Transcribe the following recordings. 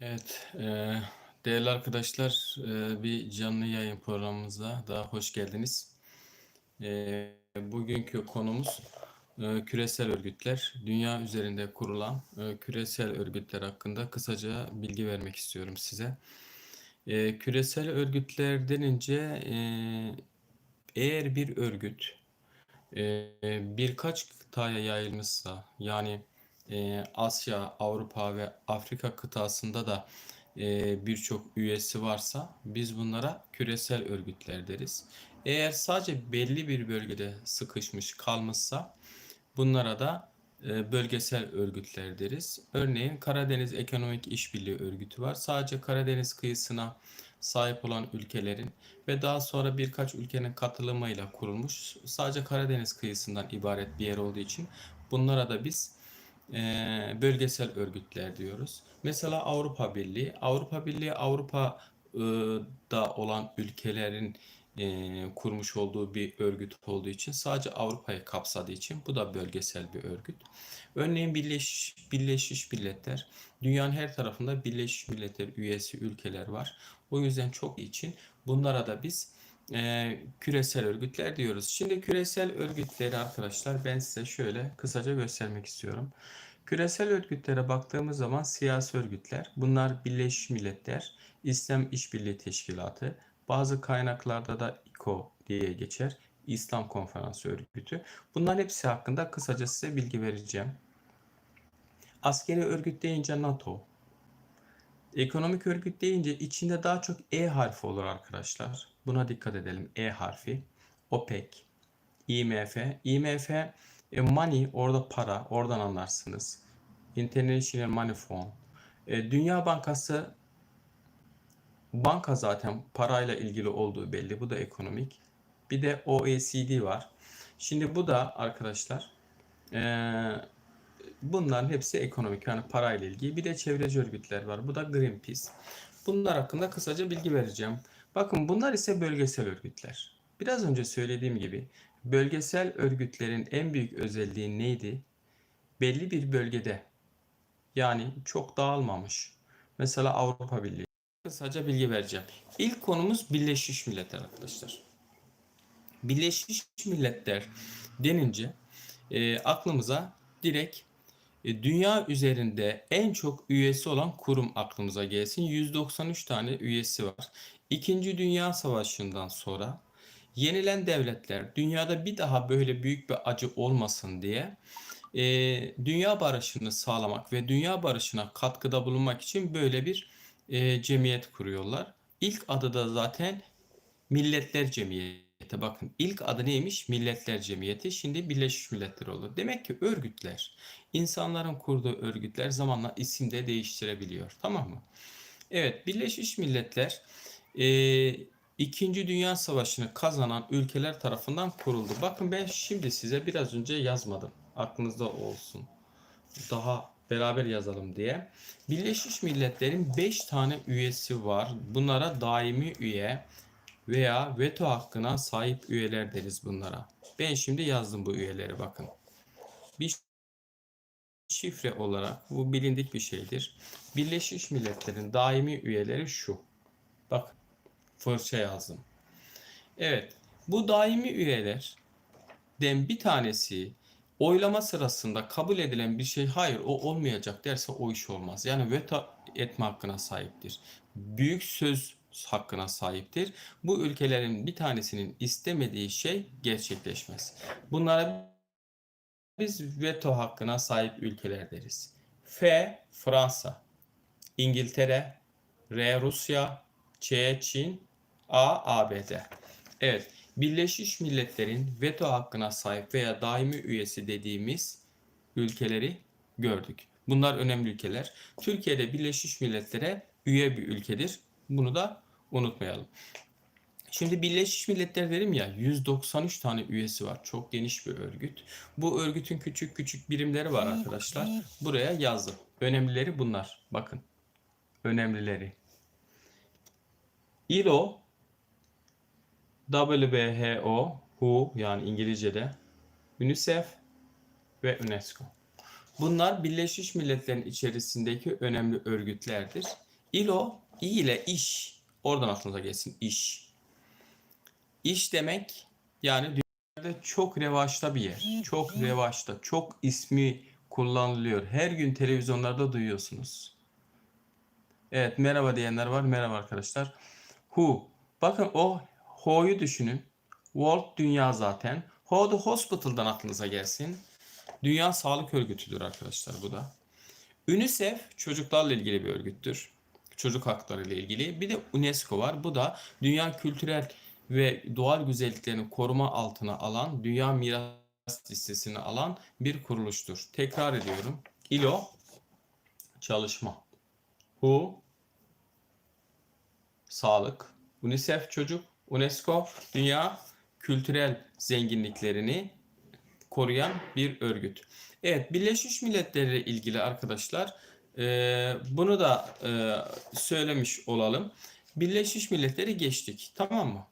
Evet, eee, değerli arkadaşlar, eee, bir canlı yayın programımıza daha hoş geldiniz. Eee, bugünkü konumuz eee, küresel örgütler. Dünya üzerinde kurulan eee, küresel örgütler hakkında kısaca bilgi vermek istiyorum size. Eee, küresel örgütler denince eee, eğer bir örgüt eee, birkaç kıtaya yayılmışsa yani eee, Asya, Avrupa ve Afrika kıtasında da eee, birçok üyesi varsa biz bunlara küresel örgütler deriz. Eğer sadece belli bir bölgede sıkışmış kalmışsa bunlara da e, bölgesel örgütler deriz. Örneğin Karadeniz Ekonomik İşbirliği Örgütü var. Sadece Karadeniz kıyısına sahip olan ülkelerin ve daha sonra birkaç ülkenin katılımıyla kurulmuş sadece Karadeniz kıyısından ibaret bir yer olduğu için bunlara da biz e, bölgesel örgütler diyoruz. Mesela Avrupa Birliği. Avrupa Birliği Avrupa'da olan ülkelerin kurmuş olduğu bir örgüt olduğu için sadece Avrupa'yı kapsadığı için bu da bölgesel bir örgüt. Örneğin Birleş, Birleşmiş Milletler dünyanın her tarafında Birleşmiş Milletler üyesi ülkeler var. O yüzden çok için bunlara da biz e, küresel örgütler diyoruz. Şimdi küresel örgütleri arkadaşlar ben size şöyle kısaca göstermek istiyorum. Küresel örgütlere baktığımız zaman siyasi örgütler, bunlar Birleşmiş Milletler, İslam İşbirliği Teşkilatı, bazı kaynaklarda da İKO diye geçer. İslam Konferansı Örgütü. Bunların hepsi hakkında kısaca size bilgi vereceğim. Askeri örgüt deyince NATO. Ekonomik örgüt deyince içinde daha çok E harfi olur arkadaşlar. Buna dikkat edelim. E harfi. OPEC, IMF. IMF e, money orada para. Oradan anlarsınız. International Money Fund. E, Dünya Bankası banka zaten parayla ilgili olduğu belli. Bu da ekonomik. Bir de OECD var. Şimdi bu da arkadaşlar e, bunların hepsi ekonomik yani parayla ilgili. Bir de çevreci örgütler var. Bu da Greenpeace. Bunlar hakkında kısaca bilgi vereceğim. Bakın bunlar ise bölgesel örgütler. Biraz önce söylediğim gibi bölgesel örgütlerin en büyük özelliği neydi? Belli bir bölgede yani çok dağılmamış. Mesela Avrupa Birliği. Kısaca bilgi vereceğim. İlk konumuz Birleşmiş Milletler arkadaşlar. Birleşmiş Milletler denince e, aklımıza direkt dünya üzerinde en çok üyesi olan kurum aklımıza gelsin. 193 tane üyesi var. İkinci Dünya Savaşı'ndan sonra yenilen devletler dünyada bir daha böyle büyük bir acı olmasın diye e, dünya barışını sağlamak ve dünya barışına katkıda bulunmak için böyle bir e, cemiyet kuruyorlar. İlk adı da zaten Milletler Cemiyeti. Bakın ilk adı neymiş? Milletler Cemiyeti. Şimdi Birleşmiş Milletler oldu. Demek ki örgütler, insanların kurduğu örgütler zamanla isim de değiştirebiliyor. Tamam mı? Evet, Birleşmiş Milletler e, İkinci Dünya Savaşı'nı kazanan ülkeler tarafından kuruldu. Bakın ben şimdi size biraz önce yazmadım. Aklınızda olsun. Daha beraber yazalım diye. Birleşmiş Milletler'in 5 tane üyesi var. Bunlara daimi üye veya veto hakkına sahip üyeler deriz bunlara. Ben şimdi yazdım bu üyeleri bakın. Bir şifre olarak bu bilindik bir şeydir. Birleşmiş Milletler'in daimi üyeleri şu. Bak fırça yazdım. Evet bu daimi üyelerden bir tanesi oylama sırasında kabul edilen bir şey hayır o olmayacak derse o iş olmaz. Yani veto etme hakkına sahiptir. Büyük söz hakkına sahiptir. Bu ülkelerin bir tanesinin istemediği şey gerçekleşmez. Bunlara biz veto hakkına sahip ülkeler deriz. F. Fransa İngiltere R. Rusya Ç. Çin A. ABD Evet. Birleşmiş Milletler'in veto hakkına sahip veya daimi üyesi dediğimiz ülkeleri gördük. Bunlar önemli ülkeler. Türkiye'de Birleşmiş Milletler'e üye bir ülkedir. Bunu da unutmayalım. Şimdi Birleşmiş Milletler dedim ya 193 tane üyesi var. Çok geniş bir örgüt. Bu örgütün küçük küçük birimleri var arkadaşlar. Buraya yazdım. Önemlileri bunlar. Bakın. Önemlileri. ILO WHO, WHO yani İngilizce'de, UNICEF ve UNESCO. Bunlar Birleşmiş Milletler'in içerisindeki önemli örgütlerdir. İLO, i ile iş. Oradan aklınıza gelsin iş. İş demek yani dünyada çok revaçta bir yer. Çok revaçta. Çok ismi kullanılıyor. Her gün televizyonlarda duyuyorsunuz. Evet merhaba diyenler var. Merhaba arkadaşlar. Who. Bakın o Who'yu düşünün. World dünya zaten. Who the hospital'dan aklınıza gelsin. Dünya Sağlık Örgütü'dür arkadaşlar bu da. UNICEF çocuklarla ilgili bir örgüttür. Çocuk hakları ile ilgili. Bir de UNESCO var. Bu da dünya kültürel ve doğal güzelliklerini koruma altına alan, dünya miras listesine alan bir kuruluştur. Tekrar ediyorum. ILO çalışma. WHO sağlık. UNICEF çocuk. UNESCO dünya kültürel zenginliklerini koruyan bir örgüt. Evet, Birleşmiş Milletler ile ilgili arkadaşlar e, bunu da e, söylemiş olalım. Birleşmiş Milletleri geçtik, tamam mı?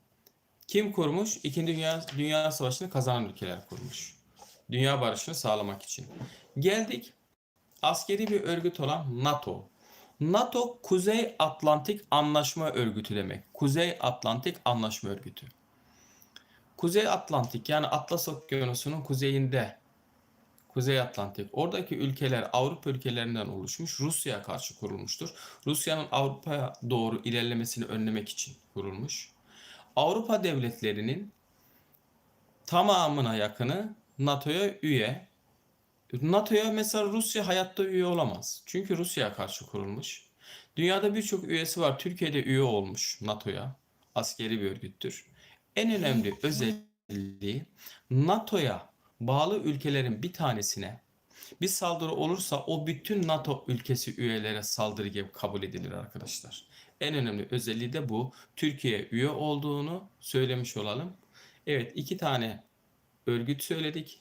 Kim kurmuş? İkinci Dünya, Dünya Savaşı'nı kazanan ülkeler kurmuş. Dünya barışını sağlamak için. Geldik askeri bir örgüt olan NATO. NATO Kuzey Atlantik Anlaşma Örgütü demek. Kuzey Atlantik Anlaşma Örgütü. Kuzey Atlantik yani Atlas Okyanusu'nun kuzeyinde Kuzey Atlantik. Oradaki ülkeler Avrupa ülkelerinden oluşmuş. Rusya'ya karşı kurulmuştur. Rusya'nın Avrupa'ya doğru ilerlemesini önlemek için kurulmuş. Avrupa devletlerinin tamamına yakını NATO'ya üye. NATO'ya mesela Rusya hayatta üye olamaz. Çünkü Rusya'ya karşı kurulmuş. Dünyada birçok üyesi var. Türkiye'de üye olmuş NATO'ya. Askeri bir örgüttür. En önemli özelliği NATO'ya bağlı ülkelerin bir tanesine bir saldırı olursa o bütün NATO ülkesi üyelere saldırı gibi kabul edilir arkadaşlar. En önemli özelliği de bu. Türkiye üye olduğunu söylemiş olalım. Evet iki tane örgüt söyledik.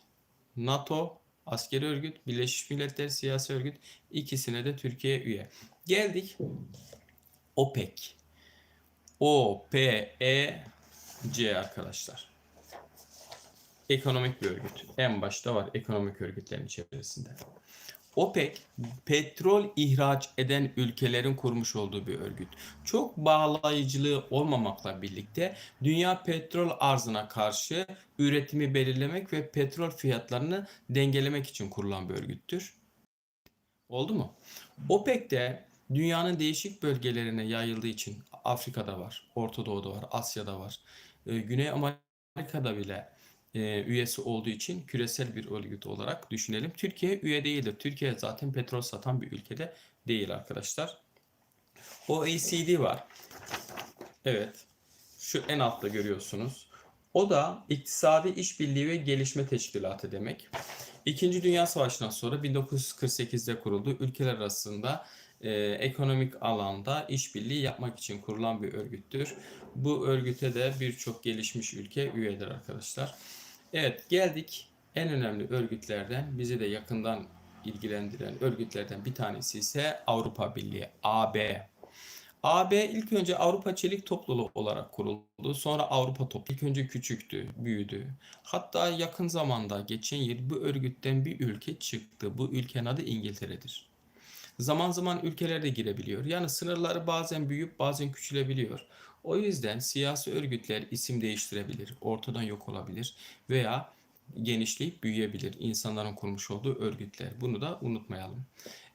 NATO askeri örgüt, Birleşmiş Milletler siyasi örgüt ikisine de Türkiye üye. Geldik OPEC. O P E C arkadaşlar. Ekonomik bir örgüt. En başta var ekonomik örgütlerin içerisinde. OPEC petrol ihraç eden ülkelerin kurmuş olduğu bir örgüt. Çok bağlayıcılığı olmamakla birlikte dünya petrol arzına karşı üretimi belirlemek ve petrol fiyatlarını dengelemek için kurulan bir örgüttür. Oldu mu? OPEC de dünyanın değişik bölgelerine yayıldığı için Afrika'da var, Orta Doğu'da var, Asya'da var, e, Güney Amerika'da bile e, üyesi olduğu için küresel bir örgüt olarak düşünelim. Türkiye üye değildir. Türkiye zaten petrol satan bir ülkede değil arkadaşlar. OECD var. Evet. Şu en altta görüyorsunuz. O da İktisadi İşbirliği ve Gelişme Teşkilatı demek. İkinci Dünya Savaşı'ndan sonra 1948'de kuruldu. Ülkeler arasında e, ekonomik alanda işbirliği yapmak için kurulan bir örgüttür. Bu örgüte de birçok gelişmiş ülke üyedir arkadaşlar. Evet geldik en önemli örgütlerden bizi de yakından ilgilendiren örgütlerden bir tanesi ise Avrupa Birliği AB. AB ilk önce Avrupa Çelik Topluluğu olarak kuruldu. Sonra Avrupa Topluluğu ilk önce küçüktü, büyüdü. Hatta yakın zamanda geçen yıl bu örgütten bir ülke çıktı. Bu ülkenin adı İngiltere'dir. Zaman zaman ülkeler de girebiliyor. Yani sınırları bazen büyüyüp bazen küçülebiliyor. O yüzden siyasi örgütler isim değiştirebilir, ortadan yok olabilir veya genişleyip büyüyebilir insanların kurmuş olduğu örgütler. Bunu da unutmayalım.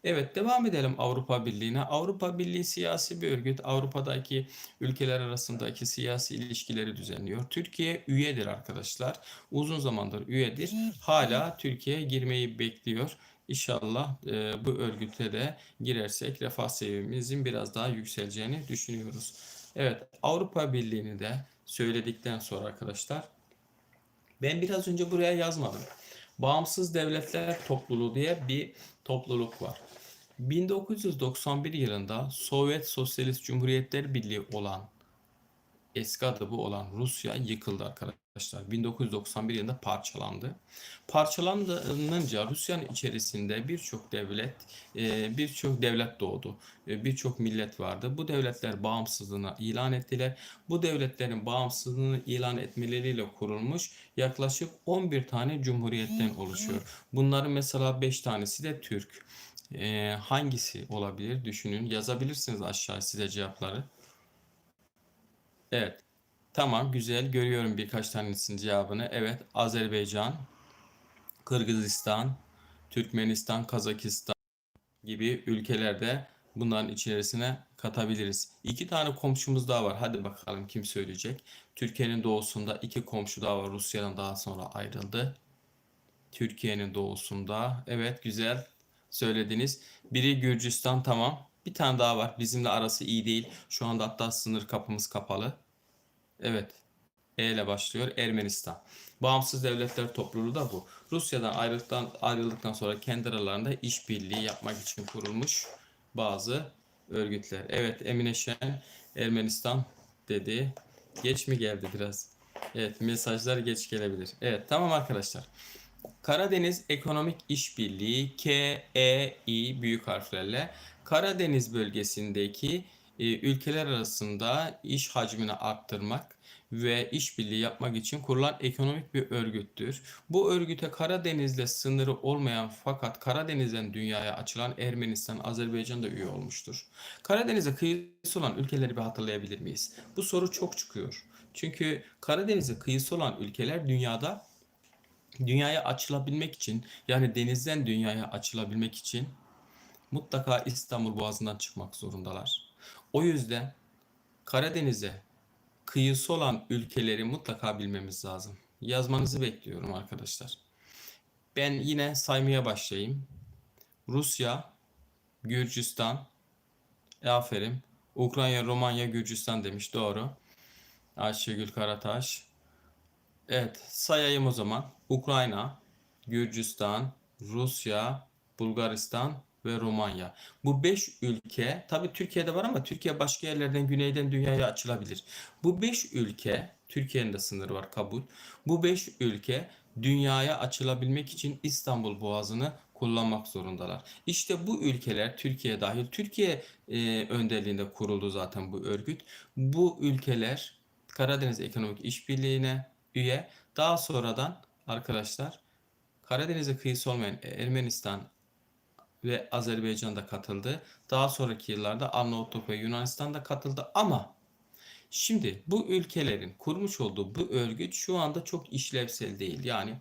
Evet devam edelim Avrupa Birliği'ne. Avrupa Birliği siyasi bir örgüt. Avrupa'daki ülkeler arasındaki siyasi ilişkileri düzenliyor. Türkiye üyedir arkadaşlar. Uzun zamandır üyedir. Hala Türkiye girmeyi bekliyor. İnşallah e, bu örgüte de girersek refah seviyemizin biraz daha yükseleceğini düşünüyoruz. Evet Avrupa Birliği'ni de söyledikten sonra arkadaşlar ben biraz önce buraya yazmadım. Bağımsız Devletler Topluluğu diye bir topluluk var. 1991 yılında Sovyet Sosyalist Cumhuriyetler Birliği olan eski adı bu olan Rusya yıkıldı arkadaşlar. 1991 yılında parçalandı. Parçalanınca Rusya'nın içerisinde birçok devlet, e, birçok devlet doğdu. E, birçok millet vardı. Bu devletler bağımsızlığını ilan ettiler. Bu devletlerin bağımsızlığını ilan etmeleriyle kurulmuş yaklaşık 11 tane cumhuriyetten oluşuyor. Bunların mesela 5 tanesi de Türk. Ee, hangisi olabilir? Düşünün. Yazabilirsiniz aşağı size cevapları. Evet. Tamam, güzel. Görüyorum birkaç tanesinin cevabını. Evet, Azerbaycan, Kırgızistan, Türkmenistan, Kazakistan gibi ülkelerde bunların içerisine katabiliriz. İki tane komşumuz daha var. Hadi bakalım kim söyleyecek. Türkiye'nin doğusunda iki komşu daha var. Rusya'dan daha sonra ayrıldı. Türkiye'nin doğusunda. Evet güzel söylediniz. Biri Gürcistan tamam. Bir tane daha var. Bizimle arası iyi değil. Şu anda hatta sınır kapımız kapalı. Evet. E ile başlıyor. Ermenistan. Bağımsız Devletler Topluluğu da bu. Rusya'dan ayrıldıktan, ayrıldıktan sonra kendi aralarında işbirliği yapmak için kurulmuş bazı örgütler. Evet Emine Şen Ermenistan dedi. Geç mi geldi biraz? Evet mesajlar geç gelebilir. Evet tamam arkadaşlar. Karadeniz Ekonomik İşbirliği KEI büyük harflerle Karadeniz bölgesindeki ülkeler arasında iş hacmini arttırmak ve işbirliği yapmak için kurulan ekonomik bir örgüttür. Bu örgüte Karadeniz'le sınırı olmayan fakat Karadeniz'den dünyaya açılan Ermenistan, Azerbaycan da üye olmuştur. Karadeniz'e kıyısı olan ülkeleri bir hatırlayabilir miyiz? Bu soru çok çıkıyor. Çünkü Karadeniz'e kıyısı olan ülkeler dünyada dünyaya açılabilmek için yani denizden dünyaya açılabilmek için mutlaka İstanbul Boğazı'ndan çıkmak zorundalar. O yüzden Karadeniz'e kıyısı olan ülkeleri mutlaka bilmemiz lazım. Yazmanızı bekliyorum arkadaşlar. Ben yine saymaya başlayayım. Rusya, Gürcistan, e, aferin. Ukrayna, Romanya, Gürcistan demiş. Doğru. Ayşegül Karataş. Evet, sayayım o zaman. Ukrayna, Gürcistan, Rusya, Bulgaristan ve Romanya. Bu 5 ülke, tabii Türkiye'de var ama Türkiye başka yerlerden güneyden dünyaya açılabilir. Bu 5 ülke, Türkiye'nin de sınırı var kabul. Bu 5 ülke dünyaya açılabilmek için İstanbul Boğazı'nı kullanmak zorundalar. İşte bu ülkeler Türkiye dahil, Türkiye e, önderliğinde kuruldu zaten bu örgüt. Bu ülkeler Karadeniz Ekonomik İşbirliği'ne üye. Daha sonradan arkadaşlar Karadeniz'e kıyısı olmayan Ermenistan ve Azerbaycan da katıldı. Daha sonraki yıllarda Arnavutluk ve Yunanistan da katıldı ama şimdi bu ülkelerin kurmuş olduğu bu örgüt şu anda çok işlevsel değil. Yani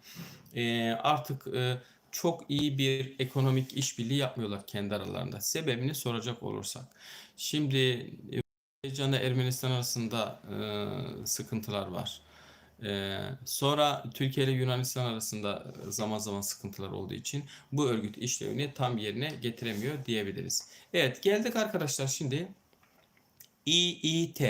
e, artık e, çok iyi bir ekonomik işbirliği yapmıyorlar kendi aralarında. Sebebini soracak olursak. Şimdi Azerbaycan ile Ermenistan arasında e, sıkıntılar var. Ee, sonra Türkiye ile Yunanistan arasında zaman zaman sıkıntılar olduğu için bu örgüt işlevini tam yerine getiremiyor diyebiliriz. Evet geldik arkadaşlar şimdi İİT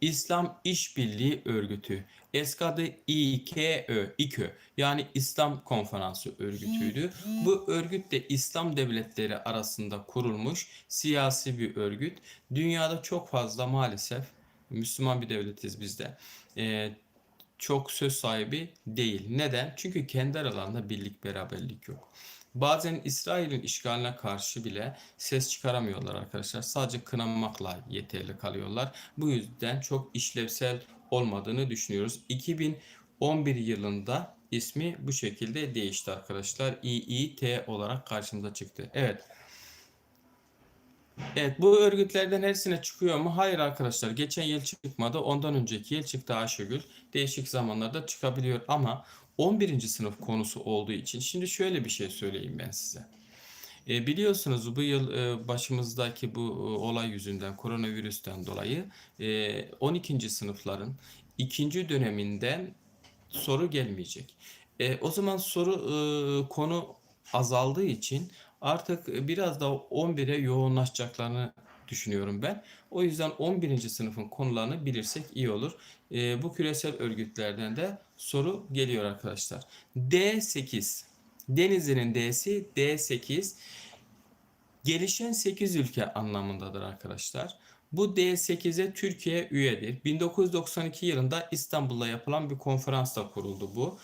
İslam İşbirliği Örgütü eski adı İKÖ, İKÖ yani İslam Konferansı Örgütü'ydü. Bu örgüt de İslam devletleri arasında kurulmuş siyasi bir örgüt. Dünyada çok fazla maalesef Müslüman bir devletiz biz de. Ee, çok söz sahibi değil. Neden? Çünkü kendi aralarında birlik beraberlik yok. Bazen İsrail'in işgaline karşı bile ses çıkaramıyorlar arkadaşlar. Sadece kınamakla yeterli kalıyorlar. Bu yüzden çok işlevsel olmadığını düşünüyoruz. 2011 yılında ismi bu şekilde değişti arkadaşlar. İİT olarak karşımıza çıktı. Evet. Evet bu örgütlerden hepsine çıkıyor mu? Hayır arkadaşlar. Geçen yıl çıkmadı. Ondan önceki yıl çıktı Ayşegül. Değişik zamanlarda çıkabiliyor ama 11. sınıf konusu olduğu için şimdi şöyle bir şey söyleyeyim ben size. E, biliyorsunuz bu yıl e, başımızdaki bu e, olay yüzünden koronavirüsten dolayı e, 12. sınıfların ikinci döneminden soru gelmeyecek. E, o zaman soru e, konu azaldığı için artık biraz da 11'e yoğunlaşacaklarını düşünüyorum ben. O yüzden 11. sınıfın konularını bilirsek iyi olur. E, bu küresel örgütlerden de soru geliyor arkadaşlar. D8. Denizli'nin D'si D8. Gelişen 8 ülke anlamındadır arkadaşlar. Bu D8'e Türkiye üyedir. 1992 yılında İstanbul'da yapılan bir konferansta kuruldu bu.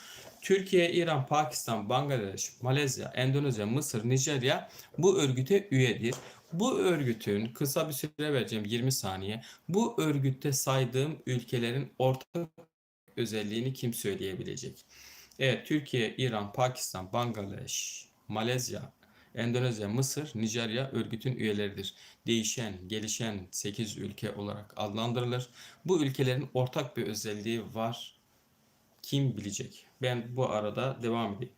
Türkiye, İran, Pakistan, Bangladeş, Malezya, Endonezya, Mısır, Nijerya bu örgüte üyedir. Bu örgütün kısa bir süre vereceğim 20 saniye. Bu örgütte saydığım ülkelerin ortak özelliğini kim söyleyebilecek? Evet Türkiye, İran, Pakistan, Bangladeş, Malezya, Endonezya, Mısır, Nijerya örgütün üyeleridir. Değişen, gelişen 8 ülke olarak adlandırılır. Bu ülkelerin ortak bir özelliği var. Kim bilecek? Ben bu arada devam edeyim.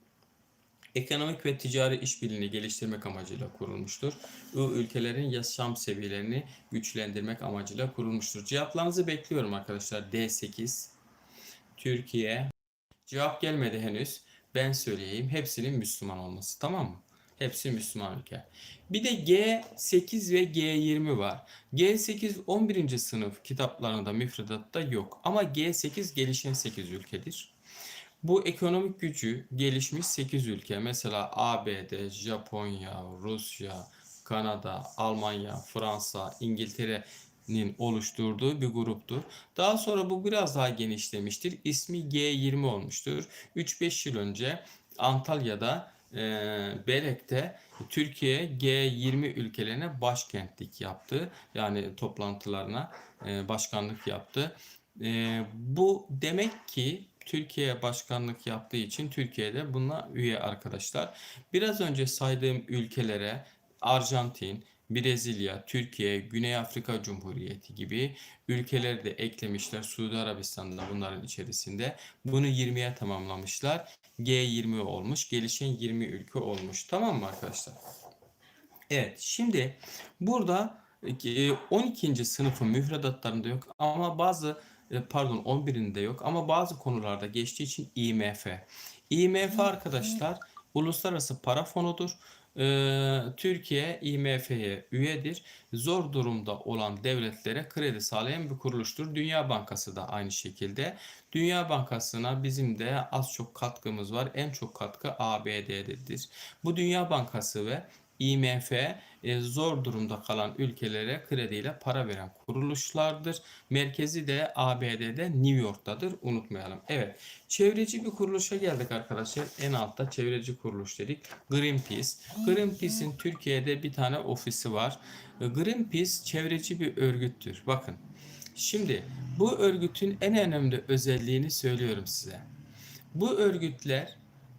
Ekonomik ve ticari işbirliğini geliştirmek amacıyla kurulmuştur. Bu ülkelerin yaşam seviyelerini güçlendirmek amacıyla kurulmuştur. Cevaplarınızı bekliyorum arkadaşlar. D8, Türkiye. Cevap gelmedi henüz. Ben söyleyeyim. Hepsinin Müslüman olması. Tamam mı? Hepsi Müslüman ülke. Bir de G8 ve G20 var. G8 11. sınıf kitaplarında müfredatta yok. Ama G8 gelişen 8 ülkedir. Bu ekonomik gücü gelişmiş 8 ülke mesela ABD, Japonya, Rusya, Kanada, Almanya, Fransa, İngiltere'nin oluşturduğu bir gruptur. Daha sonra bu biraz daha genişlemiştir. İsmi G20 olmuştur. 3-5 yıl önce Antalya'da e, Berek'te Türkiye G20 ülkelerine başkentlik yaptı. Yani toplantılarına e, başkanlık yaptı. E, bu demek ki Türkiye başkanlık yaptığı için Türkiye'de buna üye arkadaşlar. Biraz önce saydığım ülkelere Arjantin, Brezilya, Türkiye, Güney Afrika Cumhuriyeti gibi ülkeleri de eklemişler. Suudi Arabistan'da bunların içerisinde. Bunu 20'ye tamamlamışlar. G20 olmuş. Gelişen 20 ülke olmuş. Tamam mı arkadaşlar? Evet. Şimdi burada 12. sınıfın müfredatlarında yok ama bazı e, pardon 11'inde yok ama bazı konularda geçtiği için IMF. IMF arkadaşlar uluslararası para fonudur. Ee, Türkiye IMF'ye üyedir. Zor durumda olan devletlere kredi sağlayan bir kuruluştur. Dünya Bankası da aynı şekilde. Dünya Bankası'na bizim de az çok katkımız var. En çok katkı ABD'dedir. Bu Dünya Bankası ve IMF e, zor durumda kalan ülkelere krediyle para veren kuruluşlardır. Merkezi de ABD'de New York'tadır. Unutmayalım. Evet. Çevreci bir kuruluşa geldik arkadaşlar. En altta çevreci kuruluş dedik. Greenpeace. Greenpeace'in Türkiye'de bir tane ofisi var. Greenpeace çevreci bir örgüttür. Bakın. Şimdi bu örgütün en önemli özelliğini söylüyorum size. Bu örgütler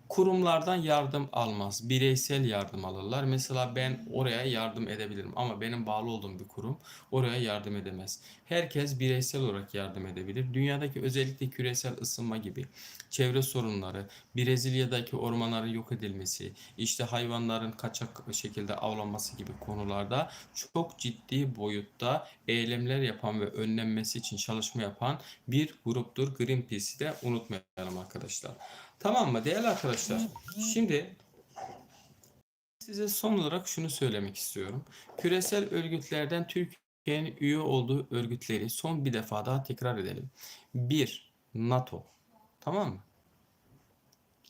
kurumlardan yardım almaz. Bireysel yardım alırlar. Mesela ben oraya yardım edebilirim ama benim bağlı olduğum bir kurum oraya yardım edemez. Herkes bireysel olarak yardım edebilir. Dünyadaki özellikle küresel ısınma gibi çevre sorunları, Brezilya'daki ormanların yok edilmesi, işte hayvanların kaçak şekilde avlanması gibi konularda çok ciddi boyutta eylemler yapan ve önlenmesi için çalışma yapan bir gruptur. Greenpeace'i de unutmayalım arkadaşlar. Tamam mı değerli arkadaşlar? Şimdi size son olarak şunu söylemek istiyorum. Küresel örgütlerden Türkiye'nin üye olduğu örgütleri son bir defa daha tekrar edelim. 1. NATO. Tamam mı?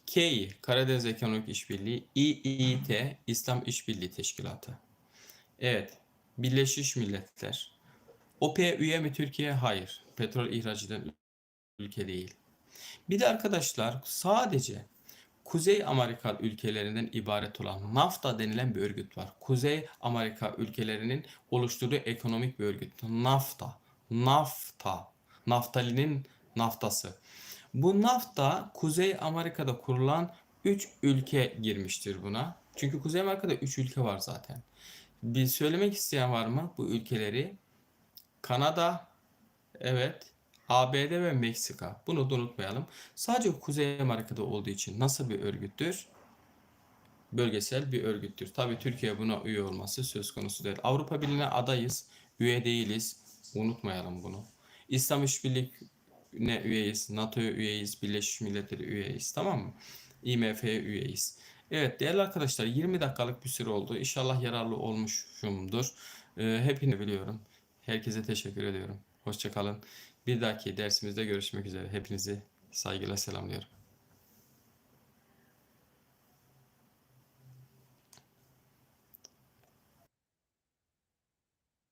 Kİ, Karadeniz Ekonomik İşbirliği, İİT, İslam İşbirliği Teşkilatı. Evet, Birleşmiş Milletler. OPEC üye mi Türkiye? Hayır. Petrol ihraç eden ülke değil. Bir de arkadaşlar sadece Kuzey Amerika ülkelerinden ibaret olan NAFTA denilen bir örgüt var. Kuzey Amerika ülkelerinin oluşturduğu ekonomik bir örgüt. NAFTA. NAFTA. Naftalinin naftası. Bu NAFTA Kuzey Amerika'da kurulan 3 ülke girmiştir buna. Çünkü Kuzey Amerika'da 3 ülke var zaten. Bir söylemek isteyen var mı bu ülkeleri? Kanada, evet. ABD ve Meksika. Bunu da unutmayalım. Sadece Kuzey Amerika'da olduğu için nasıl bir örgüttür? Bölgesel bir örgüttür. Tabi Türkiye buna üye olması söz konusu değil. Avrupa Birliği'ne adayız. Üye değiliz. Unutmayalım bunu. İslam İşbirliği'ne üyeyiz. NATO'ya üyeyiz. Birleşmiş Milletler'e üyeyiz. Tamam mı? IMF'ye üyeyiz. Evet değerli arkadaşlar 20 dakikalık bir süre oldu. İnşallah yararlı olmuşumdur. Ee, hepini biliyorum. Herkese teşekkür ediyorum. Hoşçakalın. Bir dahaki dersimizde görüşmek üzere. Hepinizi saygıyla selamlıyorum.